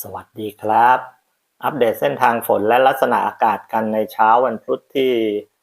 สวัสดีครับ อัปเดตเส้นทางฝนและลักษณะอากาศกันในเช้าวันพุธที่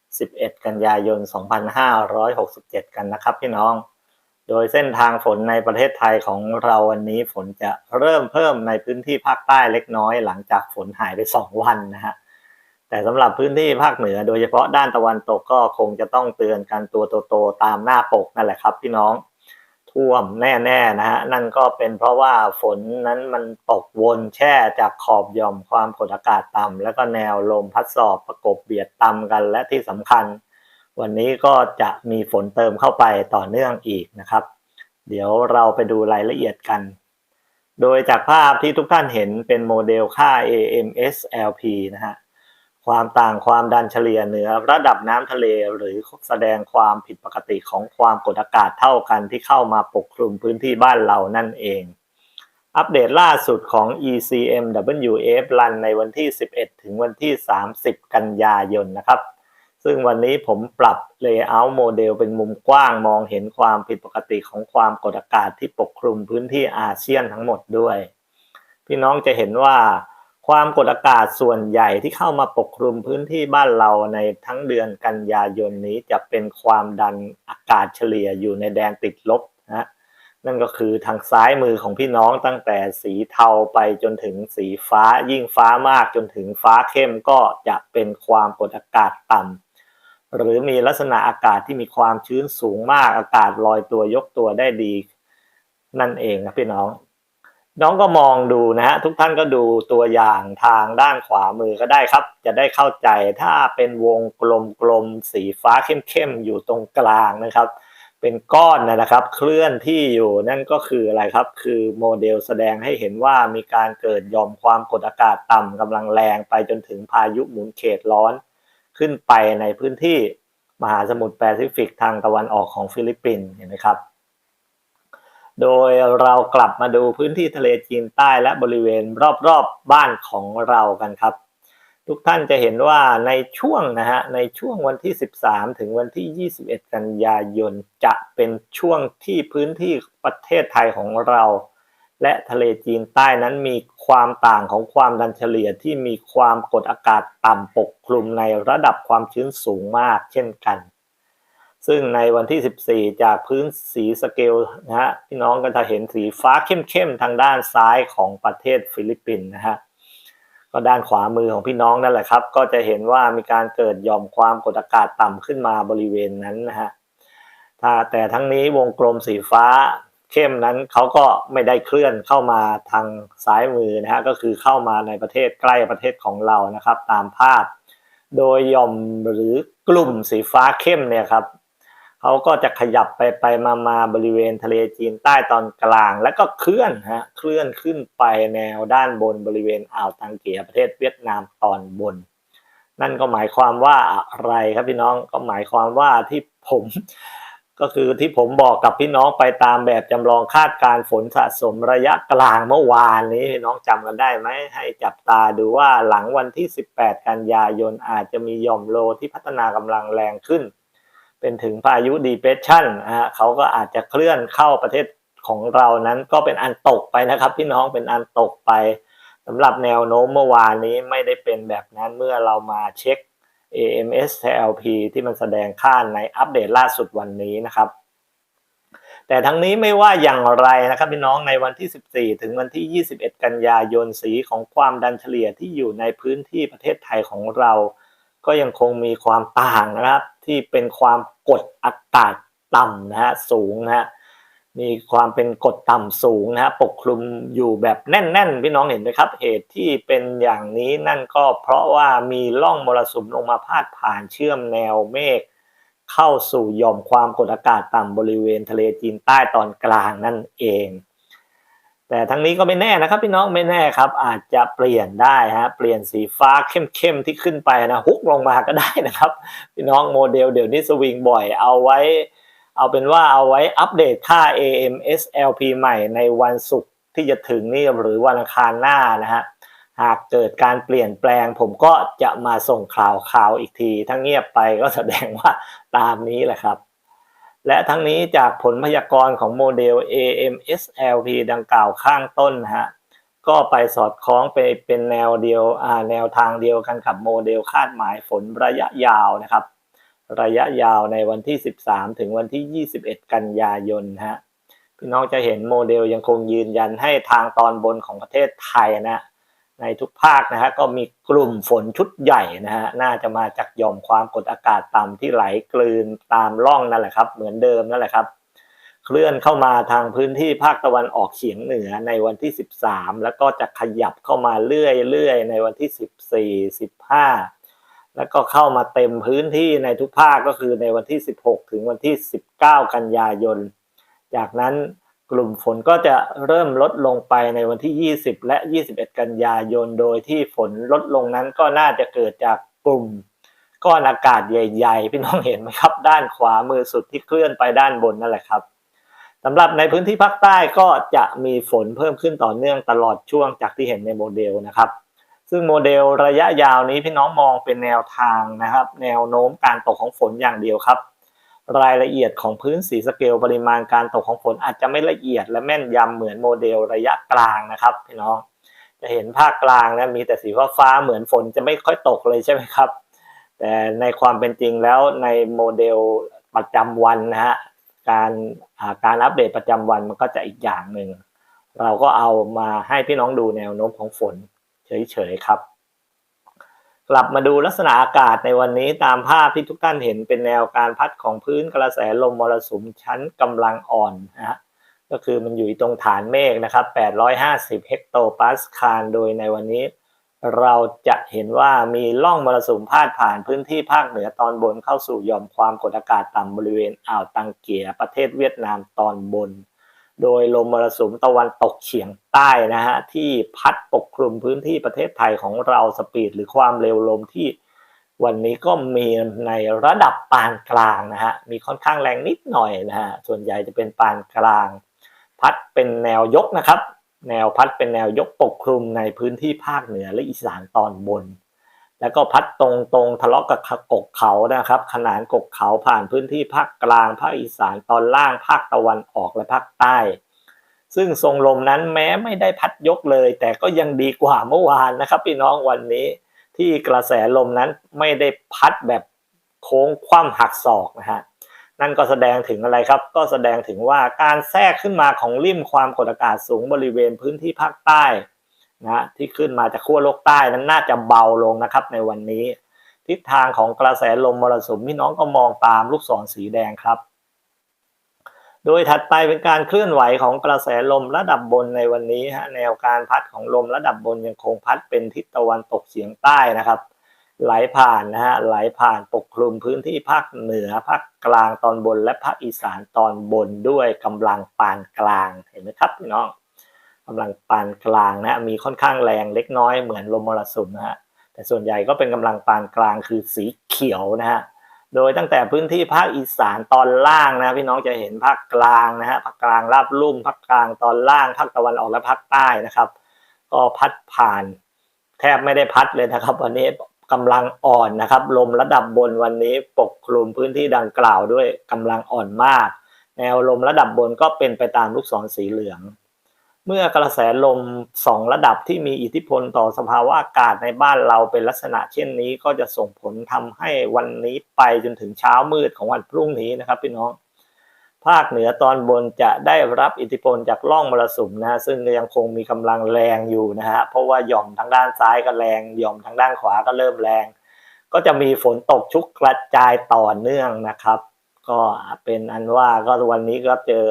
11 กันยายน 2567 กันนะครับพี่น้อง โดยเส้นทางฝนในประเทศไทยของเราวันนี้ฝนจะเริ่มเพิ่มในพื้นที่ภาคใต้เล็กน้อยหลังจากฝนหายไป 2 วันนะฮะ แต่สำหรับพื้นที่ภาคเหนือโดยเฉพาะด้านตะวันตกก็คงจะต้องเตือนกันตัวโตๆตามหน้าปกนั่นแหละครับพี่น้อง ท่วมแน่ๆนะฮะนั่นก็เป็นเพราะว่าฝนนั้นมันตกวนแช่จากขอบย่อมความกดอากาศต่ำแล้วก็แนวลมพัดสอบประกบเบียดต่ำกันและที่สำคัญ วันนี้ก็จะมีฝนเติมเข้าไปต่อเนื่องอีกนะครับ เดี๋ยวเราไปดูรายละเอียดกัน โดยจากภาพที่ทุกท่านเห็นเป็นโมเดลค่า AMSLP นะฮะ ความต่างความดันเฉลี่ยเหนือระดับน้ำทะเลหรือแสดงความผิดปกติของความกดอากาศเท่ากันที่เข้ามาปกคลุมพื้นที่บ้านเรานั่นเอง อัปเดตล่าสุดของ ECMWF รันในวันที่ 11 ถึงวันที่ 30 กันยายนนะครับ ซึ่งวันนี้ผมปรับ Layout โมเดลเป็นมุมกว้างมองเห็นความผิดปกติของความกดอากาศที่ปกคลุมพื้นที่อาเซียนทั้งหมดด้วย พี่น้องจะเห็นว่า ความกดอากาศส่วนใหญ่ที่เข้ามาปกคลุมพื้นที่บ้านเราในทั้งเดือนกันยายนนี้จะเป็นความดันอากาศเฉลี่ยอยู่ในแดนติดลบนะนั่นก็คือทางซ้ายมือของพี่น้องตั้งแต่สีเทาไปจนถึงสีฟ้า ยิ่งฟ้ามากจนถึงฟ้าเข้มก็จะเป็นความกดอากาศต่ำหรือมีลักษณะอากาศที่มีความชื้นสูงมากอากาศลอยตัวยกตัวได้ดี นั่นเองนะพี่น้อง น้องก็มองดูนะฮะ ทุกท่านก็ดูตัวอย่างทางด้านขวามือก็ได้ครับ จะได้เข้าใจถ้าเป็นวงกลมๆสีฟ้าเข้มๆอยู่ตรงกลางนะครับ เป็นก้อนนะครับ เคลื่อนที่อยู่นั่นก็คืออะไรครับ คือโมเดลแสดงให้เห็นว่ามีการเกิดยอมความกดอากาศต่ำกำลังแรงไปจนถึงพายุหมุนเขตร้อนขึ้นไปในพื้นที่มหาสมุทรแปซิฟิกทางตะวันออกของฟิลิปปินส์เห็นไหมครับ โดยเรากลับมาดูพื้นที่ทะเลจีนใต้และบริเวณรอบๆบบ้านของเรากันครับ ทุกท่านจะเห็นว่าในช่วงนะฮะในช่วงวันที่ 13 ถึงวันที่ 21 กันยายนจะเป็นช่วงที่พื้นที่ประเทศไทยของเรา และทะเลจีนใต้นั้นมีความต่างของความดันเฉลี่ยที่มีความกดอากาศต่ำปกคลุมในระดับความชื้นสูงมากเช่นกัน ซึ่งในวันที่ 14 จากพื้นสีสเกลนะฮะพี่น้องก็จะเห็นสีฟ้าเข้มๆทางด้านซ้ายของประเทศฟิลิปปินส์นะฮะก็ด้านขวามือของพี่น้องนั่นแหละครับ ก็จะเห็นว่ามีการเกิดหย่อมความกดอากาศต่ำขึ้นมาบริเวณนั้นนะฮะถ้าแต่ทั้งนี้วงกลมสีฟ้าเข้มนั้นเขาก็ไม่ได้เคลื่อนเข้ามาทางซ้ายมือนะฮะก็คือเข้ามาในประเทศใกล้ประเทศของเรานะครับ ตามภาพ โดยย่อมหรือกลุ่มสีฟ้าเข้มเนี่ยครับ เขาก็จะขยับไปไปมามาบริเวณทะเลจีนใต้ตอนกลาง แล้วก็เคลื่อนฮะเคลื่อนขึ้นไปแนวด้านบนบริเวณอ่าวตังเกียประเทศเวียดนามตอนบน นั่นก็หมายความว่าอะไรครับพี่น้องก็หมายความว่าที่ผม ก็คือที่ผมบอกกับพี่น้องไปตามแบบจำลองคาดการฝนสะสมระยะกลางเมื่อวานนี้พี่น้องจำกันได้ไหมให้จับตาดูว่าหลังวันที่ 18 กันยายนอาจจะมีหย่อมโลที่พัฒนากำลังแรงขึ้น เป็นถึงพายุดีเพรสชันนะฮะเขาก็อาจจะเคลื่อนเข้าประเทศของเรานั้นก็เป็นอันตกไปนะครับพี่น้องเป็นอันตกไปสำหรับแนวโน้มเมื่อวานนี้ไม่ได้เป็นแบบนั้นเมื่อเรามาเช็ค AMS TLP ที่มันแสดงค่าในอัปเดตล่าสุดวันนี้นะครับ แต่ทั้งนี้ไม่ว่าอย่างไรนะครับพี่น้องในวันที่ 14 ถึงวันที่ 21 กันยายนสีของความดันเฉลี่ยที่อยู่ในพื้นที่ประเทศไทยของเรา ก็ยังคงมีความต่างนะครับที่เป็นความกดอากาศต่ำนะฮะสูงนะฮะมีความเป็นกดต่ำสูงนะฮะปกคลุมอยู่แบบแน่น ๆ พี่น้องเห็นไหมครับ เหตุที่เป็นอย่างนี้นั่นก็เพราะว่ามีล่องมรสุมลงมาพาดผ่านเชื่อมแนวเมฆเข้าสู่หย่อมความกดอากาศต่ำบริเวณทะเลจีนใต้ตอนกลางนั่นเอง แต่ทั้งนี้ก็ไม่แน่นะครับพี่น้องไม่แน่ครับ อาจจะเปลี่ยนได้ฮะเปลี่ยนสีฟ้าเข้มๆที่ขึ้นไปนะฮุกลงมาก็ได้นะครับ พี่น้องโมเดลเดี๋ยวนี้สวิงบ่อยเอาไว้ เอาเป็นว่าเอาไว้อัปเดตค่า AMSLP ใหม่ในวันศุกร์ที่จะถึงนี่หรือวันอังคารหน้านะฮะหากเกิดการเปลี่ยนแปลง ผมก็จะมาส่งข่าวข่าวอีกที ถ้าเงียบไปก็แสดงว่าตามนี้แหละครับ และทั้งนี้จากผลพยากรณ์ของโมเดล AMSLP ดังกล่าวข้างต้นฮะก็ไปสอดคล้องไปเป็นแนวเดียวแนวทางเดียวกันกับโมเดลคาดหมายฝนระยะยาวนะครับ ระยะยาวในวันที่ 13 ถึงวันที่ 21 กันยายนฮะพี่น้องจะเห็นโมเดลยังคงยืนยันให้ทางตอนบนของประเทศไทยนะ ในทุกภาคนะฮะก็มีกลุ่มฝนชุดใหญ่นะฮะน่าจะมาจากหย่อมความกดอากาศต่ำที่ไหลกลืนตามร่องนั่นแหละครับ เหมือนเดิมนั่นแหละครับ เคลื่อนเข้ามาทางพื้นที่ภาคตะวันออกเฉียงเหนือในวันที่ 13 แล้วก็จะขยับเข้ามาเรื่อยๆในวันที่ 14 15 แล้วก็เข้ามาเต็มพื้นที่ในทุกภาคก็คือในวันที่ 16 ถึงวันที่ 19 กันยายน จากนั้น กลุ่มฝนก็จะเริ่มลดลงไปในวันที่ 20 และ 21 กันยายน โดยที่ฝนลดลงนั้นก็น่าจะเกิดจากกลุ่มก้อนอากาศใหญ่ๆ พี่น้องเห็นไหมครับ ด้านขวามือสุดที่เคลื่อนไปด้านบนนั่นแหละครับสำหรับในพื้นที่ภาคใต้ก็จะมีฝนเพิ่มขึ้นต่อเนื่องตลอดช่วงจากที่เห็นในโมเดลนะครับ ซึ่งโมเดลระยะยาวนี้พี่น้องมองเป็นแนวทางนะครับ แนวโน้มการตกของฝนอย่างเดียวครับ รายละเอียดของพื้นสีสเกลปริมาณการตกของฝนอาจจะไม่ละเอียดและแม่นยำเหมือนโมเดลระยะกลางนะครับพี่น้องจะเห็นภาคกลางนะมีแต่สีฟ้าฟ้าเหมือนฝนจะไม่ค่อยตกเลยใช่ไหมครับ แต่ในความเป็นจริงแล้วในโมเดลประจำวันนะฮะการาการอัปเดตประจำวันมันก็จะอีกอย่างหนึ่งเราก็เอามาให้พี่น้องดูแนวโน้มของฝนเฉยๆครับ กลับมาดูลักษณะอากาศในวันนี้ตามภาพที่ทุกท่านเห็นเป็นแนวการพัดของพื้นกระแสลมมรสุมชั้นกำลังอ่อนนะฮะก็คือมันอยู่ตรงฐานเมฆนะครับ 850 เฮกโตปาสคาลโดยในวันนี้ เราจะเห็นว่ามีร่องมรสุมพาดผ่านพื้นที่ภาคเหนือตอนบนเข้าสู่ยอมความกดอากาศต่ำบริเวณอ่าวตังเกียประเทศเวียดนามตอนบน โดยลมมรสุมตะวันตกเฉียงใต้นะฮะที่พัดปกคลุมพื้นที่ประเทศไทยของเราสปีดหรือความเร็วลมที่วันนี้ก็มีในระดับปานกลางนะฮะมีค่อนข้างแรงนิดหน่อยนะฮะส่วนใหญ่จะเป็นปานกลาง พัดเป็นแนวยกนะครับ แนวพัดเป็นแนวยกปกคลุมในพื้นที่ภาคเหนือและอีสานตอนบน แล้วก็พัดตรงตรงๆทะเลาะกับกกเขานะครับ ขนานกกเขาผ่านพื้นที่ภาคกลางภาคอีสานตอนล่างภาคตะวันออกและภาคใต้ ซึ่งทรงลมนั้นแม้ไม่ได้พัดยกเลย แต่ก็ยังดีกว่าเมื่อวานนะครับ พี่น้องวันนี้ที่กระแสลมนั้นไม่ได้พัดแบบโค้งคว่ำหักศอกนะฮะนั่นก็แสดงถึงอะไรครับ ก็แสดงถึงว่าการแทรกขึ้นมาของริมความกดอากาศสูงบริเวณพื้นที่ภาคใต้ นะที่ขึ้นมาจากขั้วโลกใต้นั้นน่าจะเบาลงนะครับในวันนี้ ทิศทางของกระแสลมมรสุมพี่น้องก็มองตามลูกศรสีแดงครับ โดยถัดไปเป็นการเคลื่อนไหวของกระแสลมระดับบนในวันนี้ฮะแนวการพัดของลมระดับบนยังคงพัดเป็นทิศตะวันตกเฉียงใต้นะครับ ไหลผ่านนะฮะไหลผ่านปกคลุมพื้นที่ภาคเหนือภาคกลางตอนบน และภาคอีสานตอนบนด้วยกำลังปานกลางเห็นไหมครับพี่น้อง กำลังปานกลางนะมีค่อนข้างแรงเล็กน้อยเหมือนลมมรสุมนะฮะแต่ส่วนใหญ่ก็เป็นกำลังปานกลางคือสีเขียวนะฮะโดยตั้งแต่พื้นที่ภาคอีสานตอนล่างนะพี่น้องจะเห็นภาคกลางนะฮะภาคกลางราบลุ่มภาคกลางตอนล่างภาคตะวันออกและภาคใต้นะครับ ก็พัดผ่าน แทบไม่ได้พัดเลยนะครับ วันนี้กำลังอ่อนนะครับ ลมระดับบนวันนี้ปกคลุมพื้นที่ดังกล่าวด้วยกำลังอ่อนมาก แนวลมระดับบนก็เป็นไปตามลูกศรสีเหลือง เมื่อกระแสลมสองระดับที่มีอิทธิพลต่อสภาวะอากาศในบ้านเราเป็นลักษณะเช่นนี้ก็จะส่งผลทำให้วันนี้ไปจนถึงเช้ามืดของวันพรุ่งนี้นะครับพี่น้อง ภาคเหนือตอนบนจะได้รับอิทธิพลจากร่องมรสุมนะซึ่งยังคงมีกำลังแรงอยู่นะฮะเพราะว่าหย่อมทางด้านซ้ายก็แรงหย่อมทางด้านขวาก็เริ่มแรง ก็จะมีฝนตกชุกกระจายต่อเนื่องนะครับ ก็เป็นอันว่าก็วันนี้ก็เจอ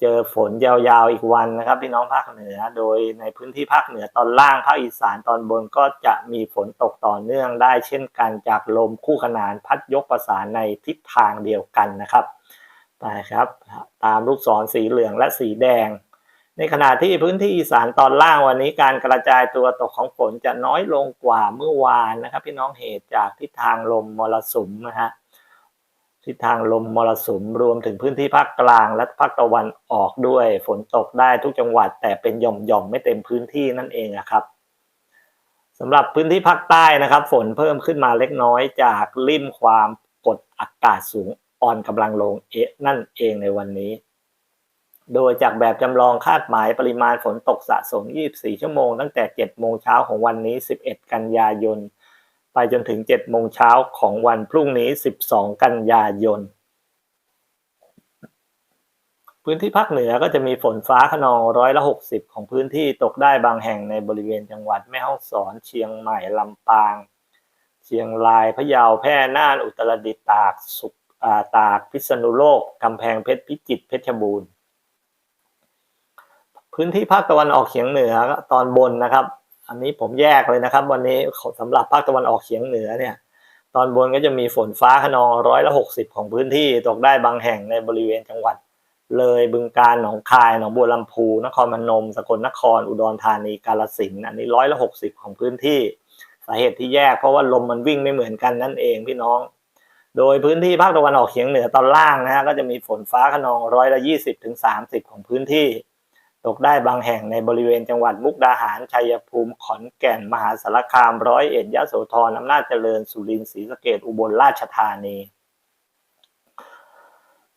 เจอฝนยาวๆอีกวันนะครับ พี่น้องภาคเหนือ โดยในพื้นที่ภาคเหนือตอนล่างภาคอีสานตอนบนก็จะมีฝนตกต่อเนื่องได้เช่นกันจากลมคู่ขนานพัดยกประสานในทิศทางเดียวกันนะครับไปครับ ตามลูกศรสีเหลืองและสีแดง ในขณะที่พื้นที่อีสานตอนล่างวันนี้การกระจายตัวตกของฝนจะน้อยลงกว่าเมื่อวานนะครับ พี่น้องเหตุจากทิศทางลมมรสุมนะฮะ ทิศทางลมมรสุมรวมถึงพื้นที่ภาคกลางและภาคตะวันออกด้วย ฝนตกได้ทุกจังหวัด แต่เป็นหย่อมๆไม่เต็มพื้นที่นั่นเองนะครับสำหรับพื้นที่ภาคใต้นะครับ ฝนเพิ่มขึ้นมาเล็กน้อยจากริมความกดอากาศสูงอ่อนกำลังลงเอะนั่นเองในวันนี้ โดยจากแบบจำลองคาดหมายปริมาณฝนตกสะสม 24 ชั่วโมง ตั้งแต่ 7 โมงเช้าของวันนี้ 11 กันยายน ไปจนถึง7โมงเช้าของวันพรุ่งนี้ 12 กันยายน พื้นที่ภาคเหนือก็จะมีฝนฟ้าขนองร้อยละ 60 ของพื้นที่ตกได้บางแห่งในบริเวณจังหวัดแม่ฮ่องสอน เชียงใหม่ ลำปาง เชียงราย พะเยา แพร่ น่าน อุตรดิตถ์ ตาก สุขอ่าตาก พิษณุโลก กำแพงเพชร พิจิตร เพชรบูรณ์ พื้นที่ภาคตะวันออกเฉียงเหนือตอนบนนะครับ อันนี้ผมแยกเลยนะครับ วันนี้สำหรับภาคตะวันออกเฉียงเหนือเนี่ย ตอนบนก็จะมีฝนฟ้าขนองร้อยละหกสิบของพื้นที่ตกได้บางแห่งในบริเวณจังหวัด เลยบึงกาฬหนองคายหนองบัวลำพูนครพนมสกลนครอุดรธานีกาฬสินอันนี้ร้อยละหกสิบของพื้นที่สาเหตุที่แยกเพราะว่าลมมันวิ่งไม่เหมือนกันนั่นเองพี่น้อง โดยพื้นที่ภาคตะวันออกเฉียงเหนือตอนล่างนะฮะก็จะมีฝนฟ้าขนองร้อยละยี่สิบถึงสามสิบของพื้นที่ ตกได้บางแห่งในบริเวณจังหวัดมุกดาหารชัยภูมิขอนแก่นมหาสารคามร้อยเอ็ดยะโสธรอำนาจเจริญสุรินทร์ศรีสะเกษอุบลราชธานี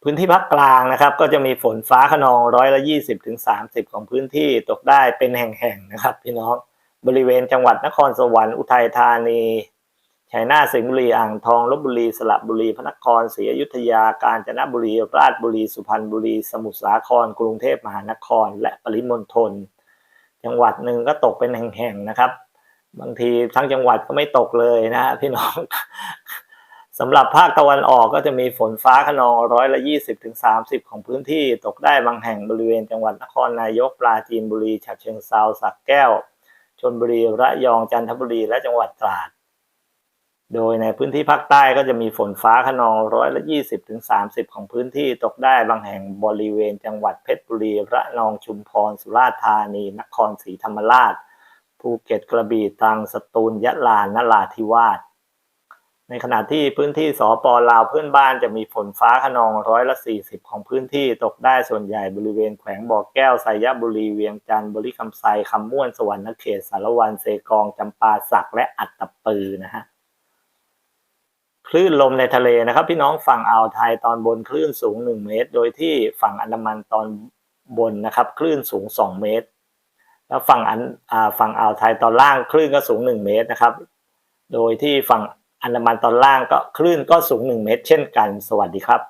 พื้นที่ภาคกลางนะครับ ก็จะมีฝนฟ้าขนองร้อยละยี่สิบถึงสามสิบของพื้นที่ตกได้เป็นแห่งๆนะครับ พี่น้องบริเวณจังหวัดนครสวรรค์อุทัยธานี ชัยนาทสิงห์บุรีอ่างทองลบบุรีสระบุรี พระนครศรีอยุธยา กาญจนบุรี ราชบุรี สุพรรณบุรี สมุทรสาคร กรุงเทพมหานคร และปริมณฑลจังหวัดหนึ่งก็ตกเป็นแห่งๆนะครับ บางทีทั้งจังหวัดก็ไม่ตกเลยนะพี่น้องสำหรับภาคตะวันออกก็จะมีฝนฟ้าขนองร้อยละยี่สิบถึงสามสิบของพื้นที่ตกได้บางแห่งบริเวณจังหวัดนครนายกปราจีนบุรีฉะเชิงเทราสักแก้วชลบุรีระยองจันทบุรีและจังหวัดตราด โดยในพื้นที่ภาคใต้ก็จะมีฝนฟ้าขนองร้อยละยี่สิบถึงสามสิบของพื้นที่ตกได้บางแห่งบริเวณจังหวัดเพชรบุรีระนองชุมพร สุราษฎร์ธานี นครศรีธรรมราช ภูเก็ตกระบี่ตรังสตูลยะลานราธิวาสในขณะที่พื้นที่สปลาวเพื่อนบ้านจะมีฝนฟ้าขนองร้อยละสี่สิบของพื้นที่ตกได้ส่วนใหญ่บริเวณแขวงบ่อแก้วไซยบุรีเวียงจันทร์บริคำไซคำม่วนสวรรณเขตสารวันเซกองจำปาสักและอัตตปือนะฮะ คลื่นลมในทะเลนะครับ พี่น้องฝั่งอ่าวไทยตอนบนคลื่นสูง 1 เมตร โดยที่ฝั่งอันดามันตอนบนนะครับ คลื่นสูง 2 เมตร แล้วฝั่งอันอ่าฝั่งอ่าวไทยตอนล่างคลื่นก็สูง 1 เมตรนะครับ โดยที่ฝั่งอันดามันตอนล่างก็คลื่นก็สูง 1 เมตร เช่นกัน สวัสดีครับ